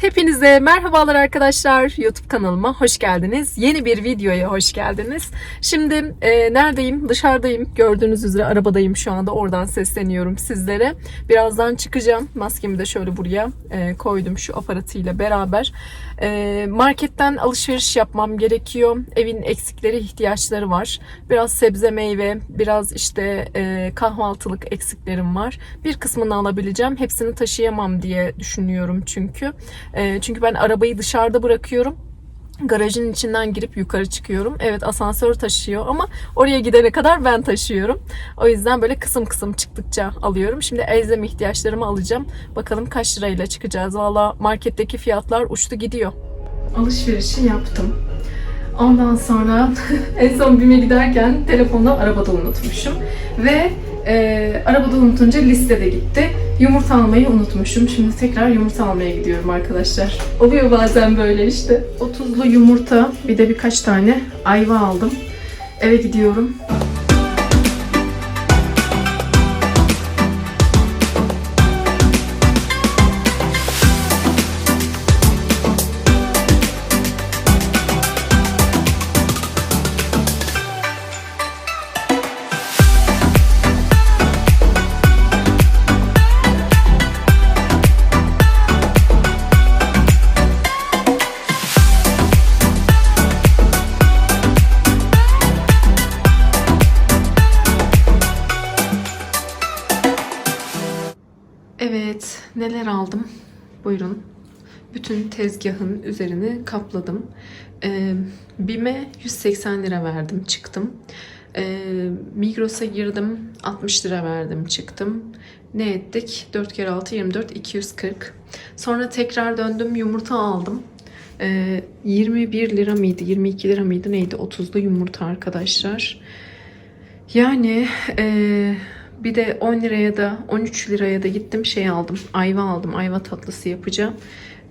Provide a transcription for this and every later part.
Hepinize merhabalar arkadaşlar. YouTube kanalıma hoş geldiniz. Yeni bir videoya hoş geldiniz. Şimdi e, neredeyim? Dışarıdayım. Gördüğünüz üzere arabadayım şu anda. Oradan sesleniyorum sizlere. Birazdan çıkacağım. Maskemi de şöyle buraya e, koydum şu aparatıyla beraber. E, marketten alışveriş yapmam gerekiyor. Evin eksikleri, ihtiyaçları var. Biraz sebze meyve, biraz işte e, kahvaltılık eksiklerim var. Bir kısmını alabileceğim. Hepsini taşıyamam diye düşünüyorum çünkü. E, çünkü ben arabayı dışarıda bırakıyorum. Garajın içinden girip yukarı çıkıyorum. Evet asansör taşıyor ama oraya gidene kadar ben taşıyorum. O yüzden böyle kısım kısım çıktıkça alıyorum. Şimdi elzem ihtiyaçlarımı alacağım. Bakalım kaç lirayla çıkacağız. Valla marketteki fiyatlar uçtu gidiyor. Alışverişi yaptım. Ondan sonra en son BİM'e giderken telefonu arabada unutmuşum. Ve e, arabada unutunca listede gitti. Yumurta almayı unutmuşum. Şimdi tekrar yumurta almaya gidiyorum arkadaşlar. Oluyor bazen böyle işte. 30'lu yumurta bir de birkaç tane ayva aldım. Eve gidiyorum. Neler aldım? Buyurun. Bütün tezgahın üzerini kapladım. Ee, BİM'e 180 lira verdim, çıktım. Ee, Migros'a girdim, 60 lira verdim, çıktım. Ne ettik? 4 kere 6, 24, 240. Sonra tekrar döndüm, yumurta aldım. Ee, 21 lira mıydı, 22 lira mıydı neydi? 30'lu yumurta arkadaşlar. Yani eee, bir de 10 liraya da 13 liraya da gittim şey aldım. Ayva aldım. Ayva tatlısı yapacağım.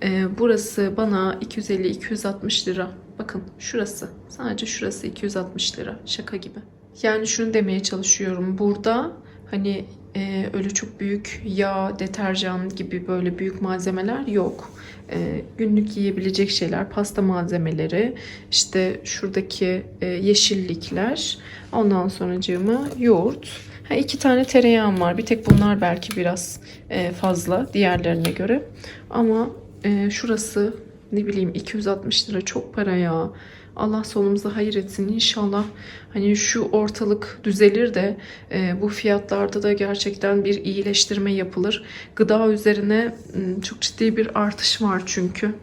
Eee, burası bana 250-260 lira. Bakın şurası. Sadece şurası 260 lira. Şaka gibi. Yani şunu demeye çalışıyorum. Burada hani eee, öyle çok büyük yağ, deterjan gibi böyle büyük malzemeler yok. Eee, günlük yiyebilecek şeyler, pasta malzemeleri, işte şuradaki e, yeşillikler, ondan sonracığıma yoğurt. Ha, iki tane tereyağım var. Bir tek bunlar belki biraz e, fazla diğerlerine göre. Ama e, şurası ne bileyim 260 lira çok para ya. Allah sonumuzu hayır etsin inşallah. Hani şu ortalık düzelir de e, bu fiyatlarda da gerçekten bir iyileştirme yapılır. Gıda üzerine çok ciddi bir artış var çünkü.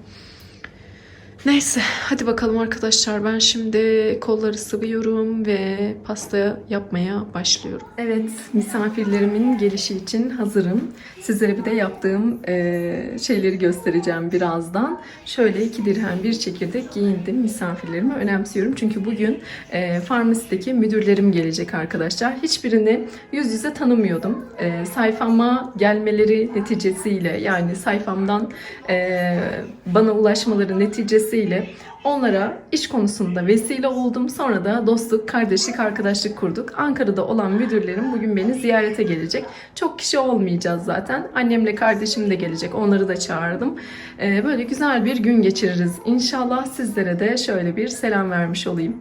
Neyse hadi bakalım arkadaşlar ben şimdi kolları sıvıyorum ve pasta yapmaya başlıyorum. Evet misafirlerimin gelişi için hazırım. Sizlere bir de yaptığım e, şeyleri göstereceğim birazdan. Şöyle iki dirhem bir çekirdek giyindim misafirlerimi önemsiyorum. Çünkü bugün e, farmasideki müdürlerim gelecek arkadaşlar. Hiçbirini yüz yüze tanımıyordum. E, sayfama gelmeleri neticesiyle yani sayfamdan e, bana ulaşmaları neticesiyle onlara iş konusunda vesile oldum. Sonra da dostluk, kardeşlik, arkadaşlık kurduk. Ankara'da olan müdürlerim bugün beni ziyarete gelecek. Çok kişi olmayacağız zaten. Annemle kardeşim de gelecek. Onları da çağırdım. Ee, böyle güzel bir gün geçiririz. İnşallah sizlere de şöyle bir selam vermiş olayım.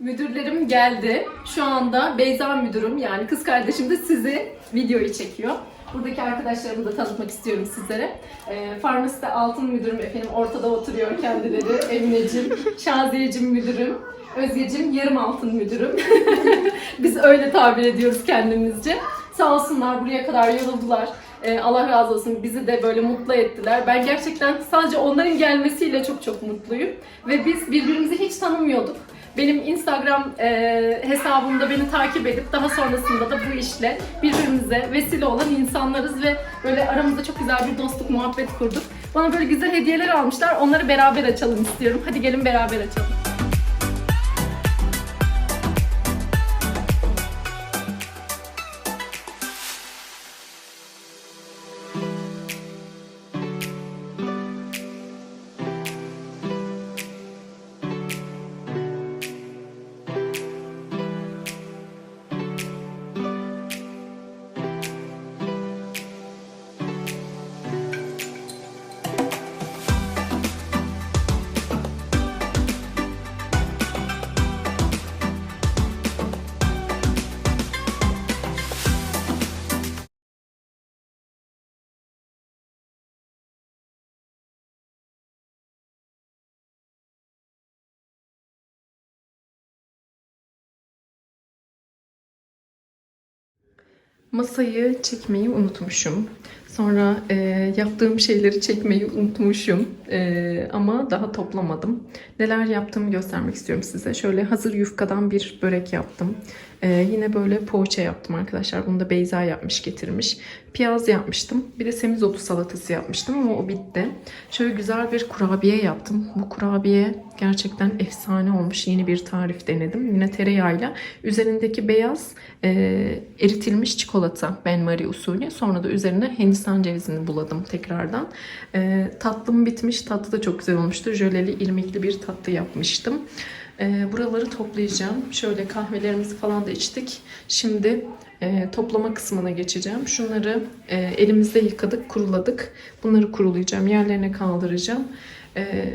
Müdürlerim geldi. Şu anda Beyza müdürüm yani kız kardeşim de sizi videoyu çekiyor. Buradaki arkadaşlarımı da tanıtmak istiyorum sizlere. Ee, farmaside altın müdürüm efendim ortada oturuyor kendileri. Emineciğim, Şaziyeciğim müdürüm, Özgeciğim yarım altın müdürüm. Biz öyle tabir ediyoruz kendimizce. Sağ olsunlar buraya kadar yoruldular. Ee, Allah razı olsun bizi de böyle mutlu ettiler. Ben gerçekten sadece onların gelmesiyle çok çok mutluyum. Ve biz birbirimizi hiç tanımıyorduk. Benim Instagram e, hesabımda beni takip edip daha sonrasında da bu işle birbirimize vesile olan insanlarız ve böyle aramızda çok güzel bir dostluk, muhabbet kurduk. Bana böyle güzel hediyeler almışlar. Onları beraber açalım istiyorum. Hadi gelin beraber açalım. Masayı çekmeyi unutmuşum. Sonra e, yaptığım şeyleri çekmeyi unutmuşum. E, ama daha toplamadım. Neler yaptığımı göstermek istiyorum size. Şöyle hazır yufkadan bir börek yaptım. E, yine böyle poğaça yaptım arkadaşlar. Bunu da Beyza yapmış getirmiş. Piyaz yapmıştım. Bir de semizotu salatası yapmıştım ama o bitti. Şöyle güzel bir kurabiye yaptım. Bu kurabiye gerçekten efsane olmuş. Yeni bir tarif denedim. Yine tereyağıyla. Üzerindeki beyaz e, eritilmiş çikolata Ben Marie usulü. Sonra da üzerine Hindistan cevizini buladım tekrardan. E, tatlım bitmiş. Tatlı da çok güzel olmuştu. Jöleli irmikli bir tatlı yapmıştım. E, buraları toplayacağım. Şöyle kahvelerimizi falan da içtik. Şimdi e, toplama kısmına geçeceğim. Şunları e, elimizde yıkadık, kuruladık. Bunları kurulayacağım. Yerlerine kaldıracağım. E,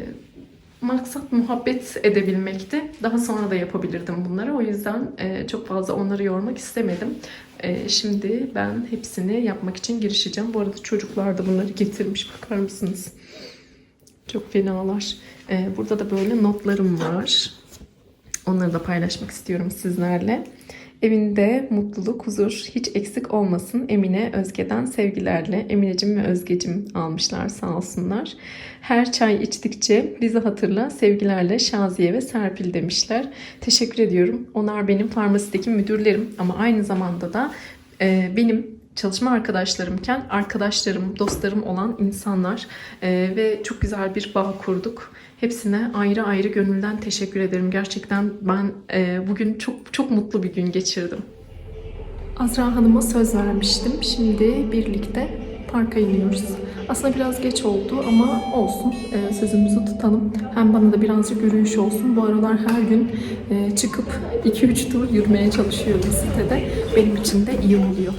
maksat muhabbet edebilmekti. Daha sonra da yapabilirdim bunları. O yüzden e, çok fazla onları yormak istemedim. E, şimdi ben hepsini yapmak için girişeceğim. Bu arada çocuklar da bunları getirmiş. Bakar mısınız? Çok fenalar. E, burada da böyle notlarım var. Onları da paylaşmak istiyorum sizlerle. Evinde mutluluk, huzur hiç eksik olmasın. Emine Özge'den sevgilerle. Eminecim ve Özgecim almışlar sağ olsunlar. Her çay içtikçe bizi hatırla sevgilerle Şaziye ve Serpil demişler. Teşekkür ediyorum. Onlar benim farmasideki müdürlerim ama aynı zamanda da e, benim çalışma arkadaşlarımken arkadaşlarım, dostlarım olan insanlar E, ve çok güzel bir bağ kurduk. Hepsine ayrı ayrı gönülden teşekkür ederim. Gerçekten ben e, bugün çok çok mutlu bir gün geçirdim. Azra Hanım'a söz vermiştim. Şimdi birlikte parka iniyoruz. Aslında biraz geç oldu ama olsun. E, sözümüzü tutalım. Hem bana da birazcık yürüyüş olsun. Bu aralar her gün e, çıkıp 2-3 tur yürümeye çalışıyorum sitede. Benim için de iyi oluyor.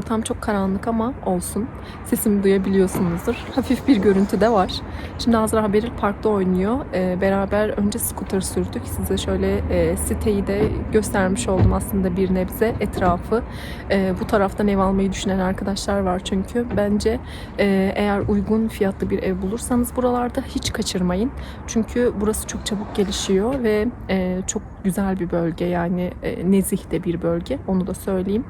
Ortam çok karanlık ama olsun. Sesimi duyabiliyorsunuzdur. Hafif bir görüntü de var. Şimdi Azra Beril parkta oynuyor. Ee, beraber önce scooter sürdük. Size şöyle e, siteyi de göstermiş oldum aslında bir nebze etrafı. Ee, bu taraftan ev almayı düşünen arkadaşlar var çünkü. Bence e, eğer uygun fiyatlı bir ev bulursanız buralarda hiç kaçırmayın. Çünkü burası çok çabuk gelişiyor ve e, çok güzel bir bölge yani e, nezih de bir bölge. Onu da söyleyeyim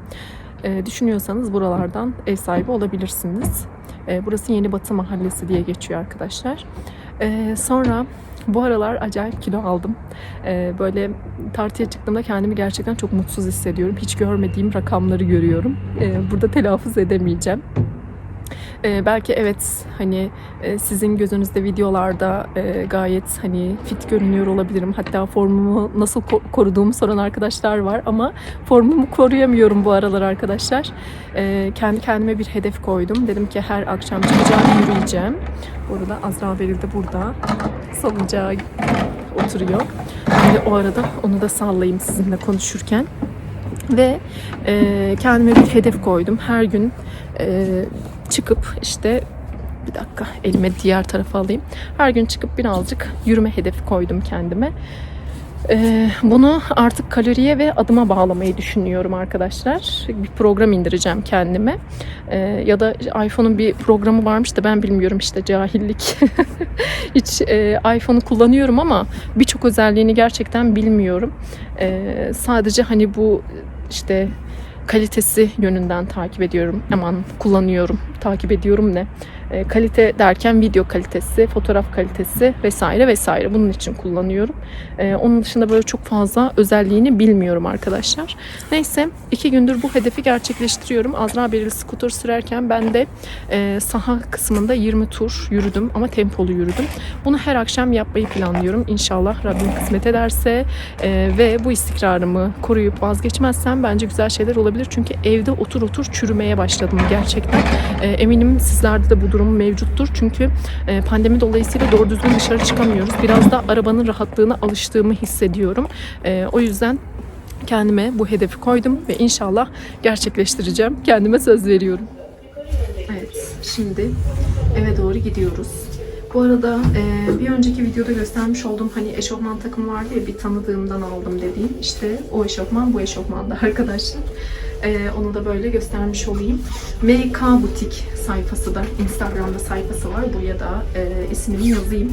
e, düşünüyorsanız buralardan ev sahibi olabilirsiniz. E, burası Yeni Batı Mahallesi diye geçiyor arkadaşlar. E, sonra bu aralar acayip kilo aldım. Böyle tartıya çıktığımda kendimi gerçekten çok mutsuz hissediyorum. Hiç görmediğim rakamları görüyorum. Burada telaffuz edemeyeceğim. Ee, belki evet hani e, sizin gözünüzde videolarda e, gayet hani fit görünüyor olabilirim. Hatta formumu nasıl ko- koruduğumu soran arkadaşlar var ama formumu koruyamıyorum bu aralar arkadaşlar. Ee, kendi kendime bir hedef koydum. Dedim ki her akşam çıkacağım, yürüyeceğim. Bu arada Azra Beril de burada salıncağa oturuyor. Ben de o arada onu da sallayayım sizinle konuşurken. Ve e, kendime bir hedef koydum. Her gün e, çıkıp işte bir dakika elime diğer tarafa alayım. Her gün çıkıp birazcık yürüme hedefi koydum kendime. Ee, bunu artık kaloriye ve adıma bağlamayı düşünüyorum arkadaşlar. Bir program indireceğim kendime. Ee, ya da iPhone'un bir programı varmış da ben bilmiyorum işte cahillik. Hiç e, iPhone'u kullanıyorum ama birçok özelliğini gerçekten bilmiyorum. Ee, sadece hani bu işte kalitesi yönünden takip ediyorum. Aman kullanıyorum, takip ediyorum ne? E, kalite derken video kalitesi, fotoğraf kalitesi vesaire vesaire bunun için kullanıyorum. E, onun dışında böyle çok fazla özelliğini bilmiyorum arkadaşlar. Neyse iki gündür bu hedefi gerçekleştiriyorum. Azra Beril scooter sürerken ben de e, saha kısmında 20 tur yürüdüm ama tempolu yürüdüm. Bunu her akşam yapmayı planlıyorum. İnşallah Rabbim kısmet ederse ve bu istikrarımı koruyup vazgeçmezsem bence güzel şeyler olabilir. Çünkü evde otur otur çürümeye başladım gerçekten. Eminim sizlerde de bu durum mevcuttur. Çünkü e, pandemi dolayısıyla doğru düzgün dışarı çıkamıyoruz. Biraz da arabanın rahatlığına alıştığımı hissediyorum. E, o yüzden kendime bu hedefi koydum ve inşallah gerçekleştireceğim. Kendime söz veriyorum. Evet, şimdi eve doğru gidiyoruz. Bu arada e, bir önceki videoda göstermiş olduğum hani eşofman takım vardı ya bir tanıdığımdan aldım dediğim. İşte o eşofman bu eşofman da arkadaşlar. E, onu da böyle göstermiş olayım. MK Butik sayfası da Instagram'da sayfası var. Buraya da e, ismini yazayım.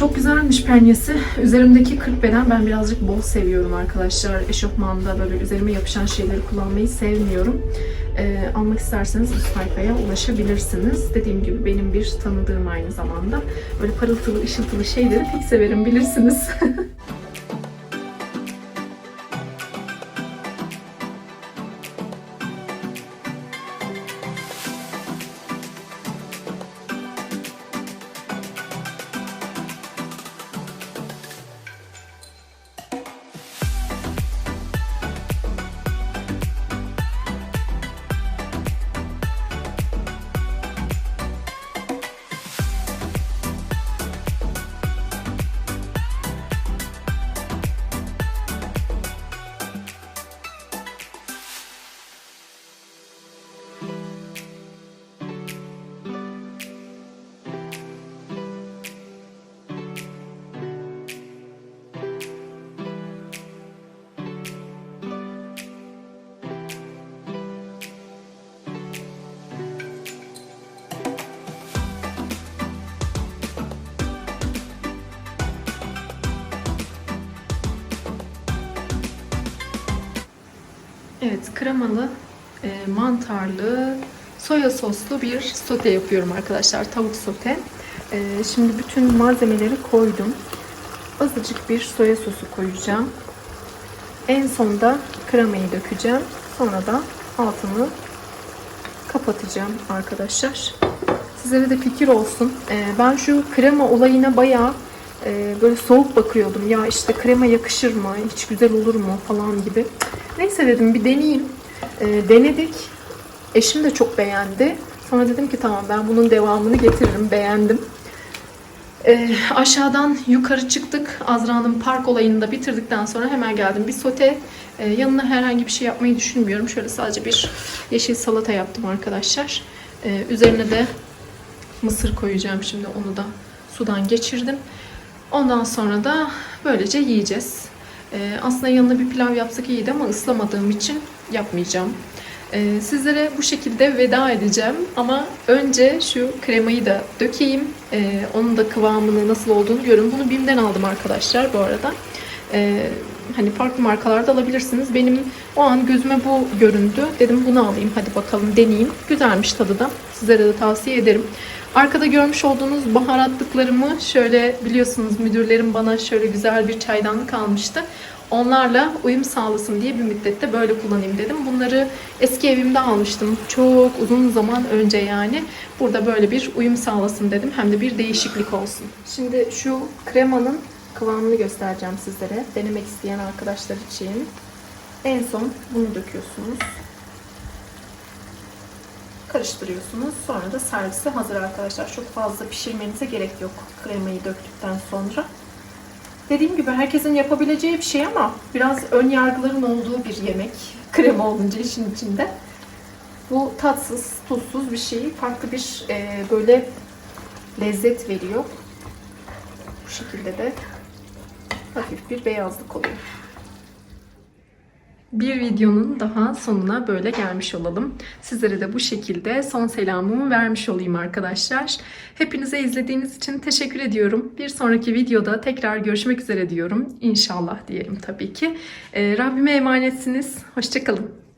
Çok güzelmiş penyesi. Üzerimdeki 40 beden ben birazcık bol seviyorum arkadaşlar. Eşofmanda böyle üzerime yapışan şeyleri kullanmayı sevmiyorum. Ee, almak isterseniz bu sayfaya ulaşabilirsiniz. Dediğim gibi benim bir tanıdığım aynı zamanda. Böyle parıltılı, ışıltılı şeyleri pek severim bilirsiniz. Evet, kremalı, e, mantarlı, soya soslu bir sote yapıyorum arkadaşlar. Tavuk sote. E, şimdi bütün malzemeleri koydum. Azıcık bir soya sosu koyacağım. En sonda kremayı dökeceğim. Sonra da altını kapatacağım arkadaşlar. Sizlere de fikir olsun. E, ben şu krema olayına bayağı e, böyle soğuk bakıyordum. Ya işte krema yakışır mı? Hiç güzel olur mu? Falan gibi. Neyse dedim bir deneyeyim. E, denedik. Eşim de çok beğendi. Sonra dedim ki tamam ben bunun devamını getiririm. Beğendim. E, aşağıdan yukarı çıktık. Azra'nın park olayını da bitirdikten sonra hemen geldim. Bir sote e, yanına herhangi bir şey yapmayı düşünmüyorum. Şöyle sadece bir yeşil salata yaptım arkadaşlar. E, üzerine de mısır koyacağım şimdi onu da sudan geçirdim. Ondan sonra da böylece yiyeceğiz. Ee, aslında yanına bir pilav yapsak iyiydi ama ıslamadığım için yapmayacağım. Ee, sizlere bu şekilde veda edeceğim ama önce şu kremayı da dökeyim. Ee, onun da kıvamını nasıl olduğunu görün. Bunu BİM'den aldım arkadaşlar bu arada. Ee, hani farklı markalarda alabilirsiniz. Benim o an gözüme bu göründü. Dedim bunu alayım hadi bakalım deneyeyim. Güzelmiş tadı da. Sizlere de tavsiye ederim. Arkada görmüş olduğunuz baharatlıklarımı şöyle biliyorsunuz müdürlerim bana şöyle güzel bir çaydanlık almıştı. Onlarla uyum sağlasın diye bir müddette böyle kullanayım dedim. Bunları eski evimde almıştım. Çok uzun zaman önce yani. Burada böyle bir uyum sağlasın dedim. Hem de bir değişiklik olsun. Şimdi şu kremanın kıvamını göstereceğim sizlere. Denemek isteyen arkadaşlar için. En son bunu döküyorsunuz. Karıştırıyorsunuz. Sonra da servise hazır arkadaşlar. Çok fazla pişirmenize gerek yok kremayı döktükten sonra. Dediğim gibi herkesin yapabileceği bir şey ama biraz ön yargıların olduğu bir yemek. Krema olunca işin içinde. Bu tatsız, tuzsuz bir şey. Farklı bir e, böyle lezzet veriyor. Bu şekilde de hafif bir beyazlık oluyor. Bir videonun daha sonuna böyle gelmiş olalım. Sizlere de bu şekilde son selamımı vermiş olayım arkadaşlar. Hepinize izlediğiniz için teşekkür ediyorum. Bir sonraki videoda tekrar görüşmek üzere diyorum. İnşallah diyelim tabii ki. Ee, Rabbime emanetsiniz. Hoşçakalın.